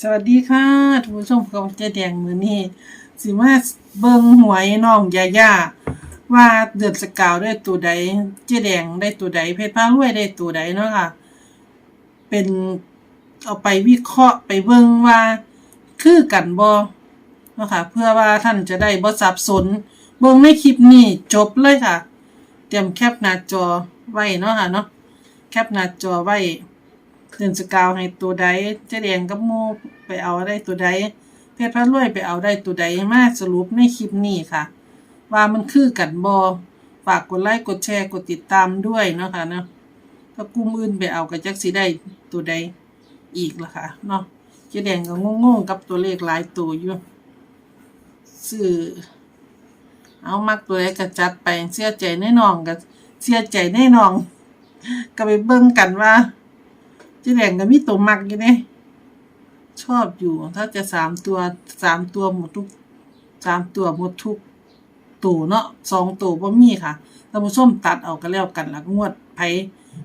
สวัสดีค่ะทุกผู้ชมของเจ๊แดงมือนี้สิมาเบิงหวยน้องยาย่าว่าเดือดสกาวได้ตัวใด เจ๊แดงได้ตัวใด เพชรพารวยได้ตัวใดเนาะค่ะ เป็นเอาไปวิเคราะห์ไปเบิงว่าคือกันบ่เนาะค่ะ เพื่อว่าท่านจะได้บ่สับสน เบิ่งในคลิปนี้จบเลยค่ะ เตรียมแคปหน้าจอไว้เนาะค่ะเนาะแคปหน้าจอไว้ เดือนสกาวให้ตัวใดเจ๊แดงกับโมไปเอาได้ตัวใดเพชรพระรวยไปเอาได้ตัวใดมาสรุปในคลิปนี้ค่ะ ว่ามันคือกันบอฝากกดไลค์กดแชร์กดติดตามด้วยเนาะค่ะเนาะถ้ากลุ่มอื่นไปเอาก็จักสิได้ตัวใดอีกล่ะค่ะเนาะเจ๊แดงก็งงๆกับตัวเลขหลายตัวอยู่ซื้อเอามักตัวใดก็จัดไปเสียใจแน่นอนก็เสียใจแน่นอนก็ไปเบิ่งกันว่า จ๊แดงก็มีตัวมักอยู่เด้ชอบอยู่ ถ้าจะสามตัวสามตัวหมดทุกสามตัวหมดทุกตัวเนาะสองตัวบ่มีค่ะท่านผู้ชมตัดเอาก็แล้วกันละงวดไผ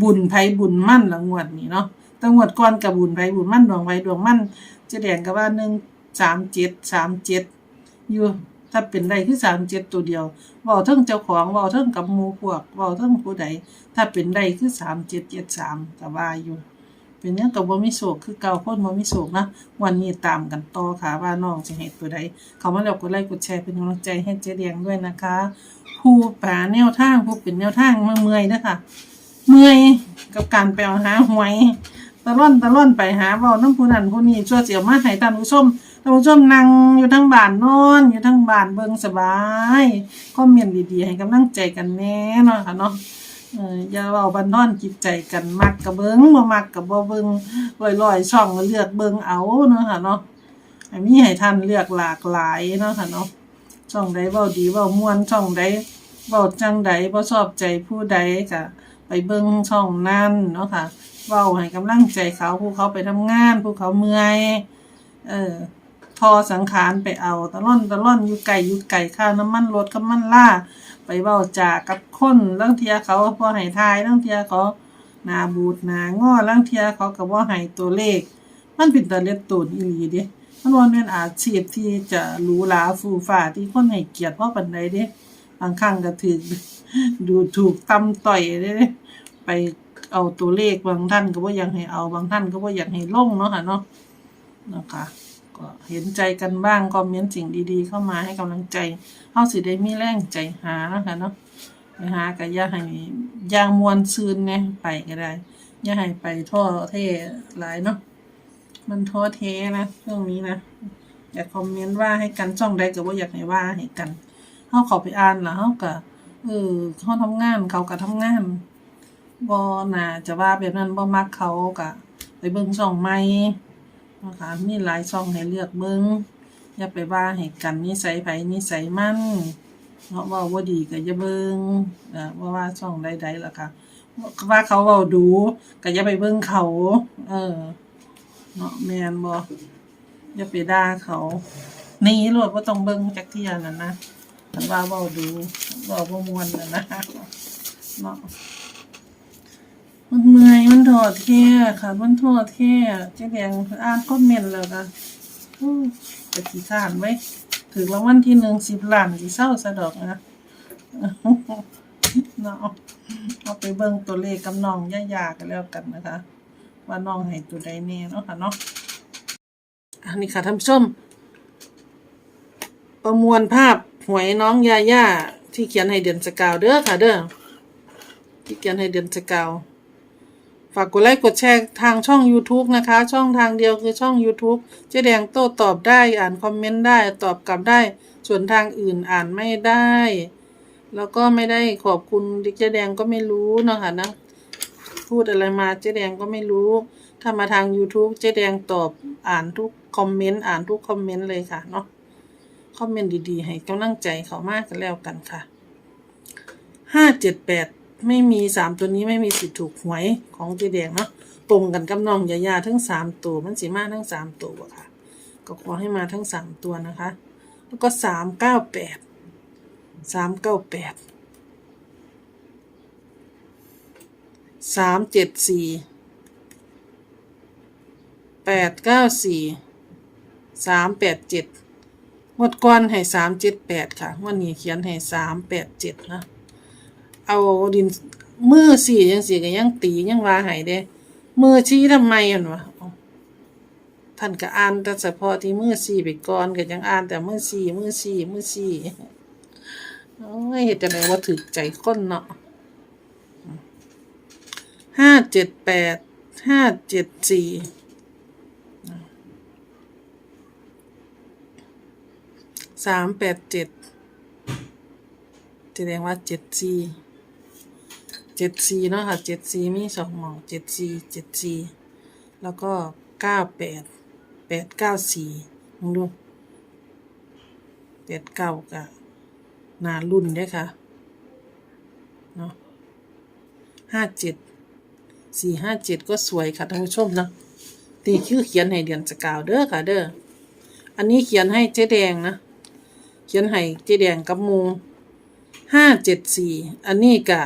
บุญไผบุญมั่นละงวดนี้เนาะแต่งวดก่อนกับบุญไผบุญมั่นดวงไผดวงมั่นจ๊แดงก็ว่าหนึ่งสามเจ็ดสามเจ็ดอยู่ถ้าเป็นได้คือสามเจ็ดตัวเดียวเว้าเทิงเจ้าของเว้าเทิงกับหมูพวกเว้าเทิงผู้ใดถ้าเป็นได้คือสามเจ็ดเจ็ดสามก็ว่าอยู่ เป็นเนี้ยกับบ่มีโศกคือเก่าคนบ่มีโศกนะวันนี้ตามกันต่อค่ะว่าน้องจะเฮ็ดตัวใดเขามาแล้วกดไลค์กดแชร์เป็นกำลังใจให้เจ๊แดงด้วยนะคะ ผู้ป่าแนวทางผู้เป็นแนวทางมาเมื่อยนะคะเมื่อยกับการไปเอาหาหวยตะล่อนตะล่อนไปหาเว้าน้ำผู้นั้นผู้นี้ชั่วเสียวมาให้ท่านผู้ชมท่านผู้ชมนั่งอยู่ทั้งบ้านนอนอยู่ทั้งบ้านเบิ่งสบายคอมเมนต์ดีๆให้กำลังใจกันแน่นาะค่ะเนาะ เอออย่าเว้าบันทอนจิตใจกันมักกับเบิงบ่มักกับบ่เบิงลอยๆช่องก็เลือกเบิงเอาเนาะค่ะเนาะให้มีให้ท่านเลือกหลากหลายเนาะค่ะเนาะช่องใดเว้าดีเว้าม่วนช่องใดเว้าจังใดบ่ชอบใจผู้ใดก็ไปเบิงช่องนั้นเนาะค่ะเว้าให้กำลังใจเขาผู้เขาไปทำงานผู้เขาเมื่อยเออ ทอสังขารไปเอาตะล่อนตะล่อนอยู่ไกลอยู่ไกลค่าน้ำมันรถกับมันล่า ไปเว้าจากับคนลางเทียเขาบ่ให้ทายลางเทียเขาหนาบูดหนางอลางเทียเขาก็บ่ให้ตัวเลข มันเป็นตาเล็ดตูนอีหลีเด้มันบ่แม่นอาชีพที่จะหรูหราฟูฟ้าที่คนให้เกียรติเพราะปานใดเด้บางครั้งก็ถูกดูถูกตำต่อยเด้ไปเอาตัวเลขบางท่านก็บ่อยากให้เอาบางท่านก็บ่อยากให้ลงเนาะค่ะเนาะนะคะ ก็เห็นใจกันบ้างคอมเมนต์สิ่งดีๆ เข้ามาให้กำลังใจเฮาสิได้มีแรงใจหานะคะเนาะไปหาก็อย่าให้ย่างมวนซืนเนี่ยไปก็ได้อย่าให้ไปท้อเทหลายเนาะมันท้อเทนะเรื่องนี้นะอยากคอมเมนต์ว่าให้กันช่องใดก็บ่อยากให้ว่าให้กันเฮาข้าไปอ่านแล้วเฮาก็เออเฮาทำงานเขาก็ทำงานบ่น่าจะว่าแบบนั้นบ่มักเขาก็ไปเบิ่งช่องใหม่ นะคะมีหลายช่องให้เลือกเบิ่งอย่าไปว่าให้กันนิสัยไผนิสัยมันเนาะว่าบ่าดีก็อย่าเบิ่งเอ่อว่าว่าช่องใดๆล่ะค่ะว่าเขาเว้าดูก็อย่าไปเบิ่งเขา เออเนาะแมนบ่อย่าไปด่าเขาหนี่รวดบ่ต้องเบิ่งจักเที่ยนั่นนะคันว่าเว้าดูเว้าบ่ม่วนนั่นนะเนาะ มันเมื่อยมันท้อแท้ค่ะ มันท้อแท้เจ๊แดงอ่านคอมเมนต์แล้วก็จะขี้ข้านไว้ถึงรางวัลที่หนึ่งสิบล้านสิเศร้าซะดอกนะเนาะเอาไปเบิ่งตัวเลขกับน้องย่าๆกันแล้วกันนะคะ ว่าน้องให้ตัวใดแน่เนาะค่ะเนาะอันนี้ค่ะท่านผู้ชม ประมวลภาพหวยน้องยาย่าที่เขียนให้เดือนสกาวเด้อค่ะเด้อที่เขียนให้เดือนสกาว ฝากกดไลค์กดแชร์ทางช่อง YouTube นะคะ ช่องทางเดียวคือช่อง YouTube เจ๊แดงโต้ตอบได้อ่านคอมเมนต์ได้ตอบกลับได้ ส่วนทางอื่นอ่านไม่ได้ แล้วก็ไม่ได้ขอบคุณดิเจ๊แดงก็ไม่รู้เนาะค่ะนะ พูดอะไรมาเจ๊แดงก็ไม่รู้ ถ้ามาทาง YouTube เจ๊แดงตอบอ่านทุกคอมเมนต์อ่านทุกคอมเมนต์เลยค่ะเนาะคอมเมนต์ดีๆ ให้กำลังใจเขามากกันแล้วกันค่ะห้าเจ็ดแปด ไม่มีสามตัวนี้ไม่มีสิทธิ์ถูกหวยของเจแดงเนาะตรงกันกับน้องยายาทั้งสามตัวมันสีมาทั้งสามตัวค่ะ ก็ขอให้มาทั้งสามตัวนะคะ แล้วก็สามเก้าแปดสามเก้าแปดสามเจ็ดสี่แปดเก้าสี่สามแปดเจ็ดงวดก้อนให้สามเจ็ดแปดค่ะงวันนี้เขียนให้สามแปดเจ็ดนะ เอาดินมือสี่ยังสี่ก็ยังตียังว่าให้เด้ มือชี้ทำไมอะวะท่านก็อ่านแต่เฉพาะที่มือสี่ไปก่อนก็ยังอ่านแต่มือสี่มือสี่มือสี่โอ้ยเฮ็ดจังไดว่าถึกใจคนเนาะห้าเจ็ดแปดห้าเจ็ดสี่สามแปดเจ็ดแสดงว่าเจ็ดสี่ เจ็ดสี่เนาะค่ะเจ็ดสี่มีสองหมองเจ็ดสี่เจ็ดสี่แล้วก็เก้าแปดแปดเก้าสี่มึงดูแปดเก้ากับนารุ่นเด้อค่ะเนาะห้าเจ็ดสี่ห้าเจ็ดก็สวยค่ะท่านผู้ชมนะนี่คือเขียนให้เดือนสกาวเด้อค่ะเด้ออันนี้เขียนให้เจ๊แดงนะเขียนให้เจ๊แดงกับมูห้าเจ็ดสี่อันนี้กะ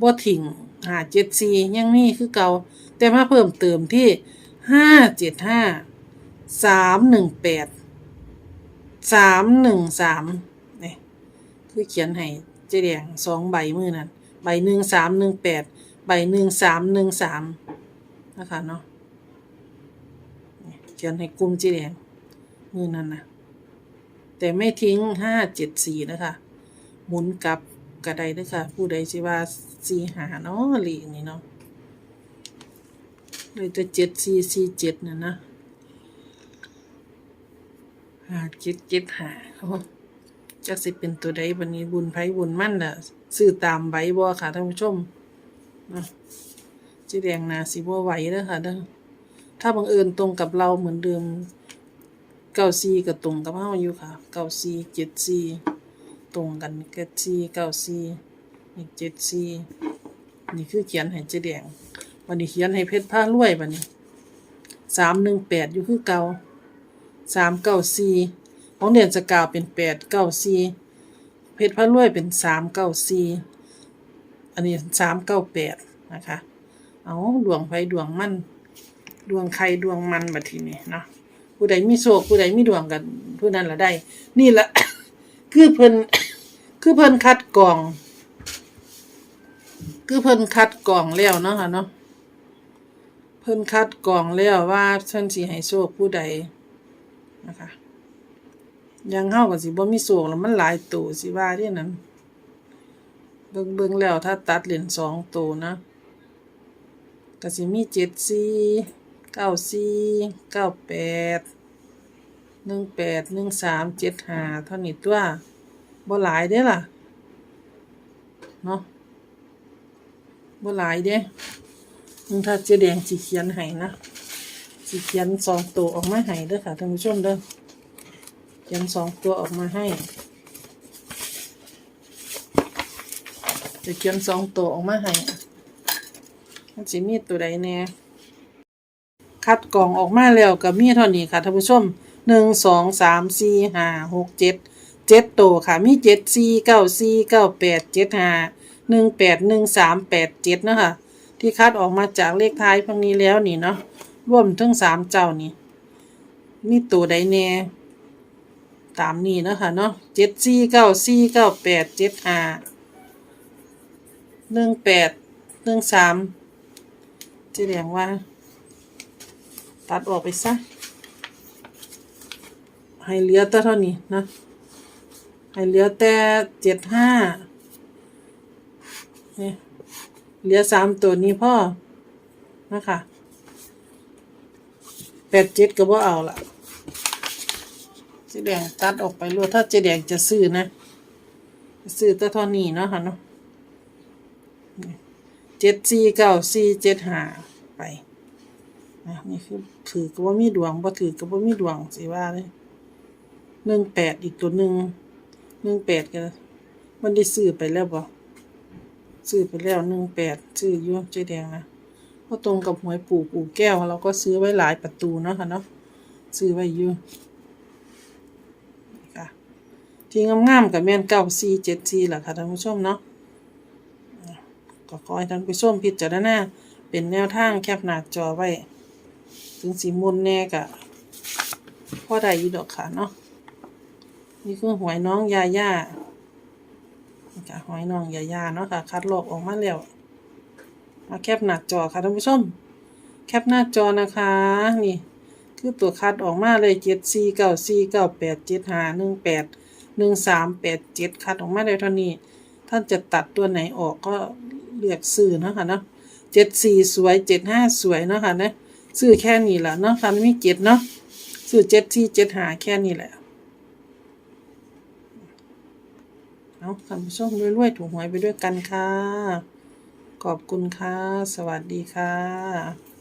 บ่ทิ้งห้าเจ็ดสี่ยังมีคือเก่าแต่มาเพิ่มเติมที่ห้าเจ็ดห้าสามหนึ่งแปดสามหนึ่งสามนี่คือเขียนให้เจ๊แดงสองใบมือนั้นใบหนึ่งสามหนึ่งแปดใบหนึ่งสามหนึ่งสามนะคะเนาะเขียนให้กลุ่มเจ๊แดงมือนั้นนะแต่ไม่ทิ้งห้าเจ็ดสี่นะคะ หมุนกลับกระไดด้วยค่ะ ผู้ใดสิว่า สี่หาเนาะหลีกนี่เนาะเลยจะเจ็ดสี่สี่เจ็ดน่ะนะหาเจ็ดเจ็ดหาเขาจะสิเป็นตัวใดบันนี้บุญไพ่บุญมั่นล่ะซื้อตามใบบ่ค่ะท่านผู้ชมนะจีแดงนาสิบ่ไหวเด้อค่ะเด้อถ้าบังเอิญตรงกับเราเหมือนเดิมเก้าสี่ก็ตรงกับเฮาอยู่ค่ะเก้าสี่เจ็ดสี่ตรงกันเจ็ดสี่เก้าสี่ นี่เจ็ดสี่นี่คือเขียนให้เจ๊แดงวันนี้เขียนให้เพชรผ้ารวยบัดนี้สามหนึ่งแปดอยู่คือเก่าสามเก้าสี่ของเดือนจะกล่าวเป็นแปดเก้าสี่เพชรผ้ารวยเป็นสามเก้าสี่อันนี้สามเก้าแปดนะคะ เอาดวงไฟดวงมันดวงใครดวงมันบัดทีนี้เนาะผู้ใดมีโชคผู้ใดมีดวงกันผู้นั้นละได้ นี่ละ คือเพิ่นคือเพิ่นคัดกรอง คือเพิ่นคัดกรองแล้วเนาะค่ะเนาะเพิ่นคัดกรองแล้วว่าเพิ่นสิให้โชคผู้ใดนะคะยังเฮาก็สิบ่มีโชคแล้วมันหลายตัวสิว่าเด้นั้นเบิ่งเบิ่งแล้วถ้าตัดเหรียญสองตัวนะก็สิมีเจ็ดสี่เก้าสี่เก้าแปดหนึ่งแปดหนึ่งสามเจ็ดห้าเท่านี้ตัวบ่หลายเด้ล่ะเนาะ บ่หลายเด้มึงถ้าเจ๊แดงสิเขียนให้นะสิเขียนสองตัวออกมาให้เด้อค่ะท่านผู้ชมเด้อเขียนสองตัวออกมาให้จะเขียนสองตัวออกมาให้มันสิมีตัวใดแน่คัดกล่องออกมาแล้วกับมีเท่านี้ค่ะท่านผู้ชมหนึ่งสองสามสี่ห้าหกเจ็ดเจ็ดตัวค่ะมีเจ็ดสี่เก้าสี่เก้าแปดเจ็ดห้า หนึ่งแปดหนึ่งสามแปดเจ็ดนะคะที่คัดออกมาจากเลขท้ายพวกนี้แล้วนี่เนาะรวมทั้งสามเจ้านี่มีตัวใดแน่ตามนี้นะคะเนาะเจ็ดสี่เก้าสี่เก้าแปดเจ็ดห้าหนึ่งแปดหนึ่งสามจะเรียกว่า ตัดออกไปซะให้เหลือแต่เท่านี้นะให้เหลือแต่เจ็ดห้า นี่เหลือสามตัวนี้พ่อนะคะแปดเจ็ดก็บ่เอาละเจ๊แดงตัดออกไปรวดถ้าเจ๊แดงจะซื้อนะ ซื้อต่เท่านี้เนาะค่ะเนาะเจ็ดสี่เก้าสี่เจ็ดห้าไปนะนี่คือถือก็ว่ามีดวงบ่ถือก็ว่ามีดวงสิว่าเลยหนึ่งแปดอีกตัวหนึ่งหนึ่งแปดก็มันได้ซื้อไปแล้วบ่ ซื้อไปแล้วหนึ่งแปดซื้อยู่เจ๊แดงนะเพราะตรงกับหวยปู่ปู่แก้ว เราก็ซื้อไว้หลายประตูเนาะค่ะเนาะซื้อไว้อยู่ค่ะที่งามๆกับแม่นเก้าสี่เจ็ดสี่แหละค่ะท่านผู้ชมเนาะก็ขอให้ท่านผู้ชมพิจารณาเป็นแนวทางแคปหน้าจอไว้ ถึงสีมุนแน่กะพ่อได้อยู่ดอกค่ะเนาะนี่คือหวยน้องยาย่า ค่ะหวยน้องยาย่าเนาะค่ะ คัดลอกออกมาแล้วมาแคปหน้าจอค่ะท่านผู้ชม แคปหน้าจอนะคะ นี่คือตัวคัดออกมาเลยเจ็ดสี่เก้าสี่เก้าแปดเจ็ดห้าหนึ่งแปดหนึ่งสามแปดเจ็ดคัดออกมาได้เท่านี้ ท่านจะตัดตัวไหนออกก็เลือกซื้อเนาะค่ะเนาะเจ็ดสี่สวยเจ็ดห้าสวยเนาะค่ะนะซื้อแค่นี้แหละเนาะค่ะไม่มีเจ็ดเนาะซื้อเจ็ดสี่เจ็ดหาแค่นี้แหละ เอาท่านผู้ชมรวยๆ ถูกหวยไปด้วยกันค่ะ ขอบคุณค่ะ สวัสดีค่ะ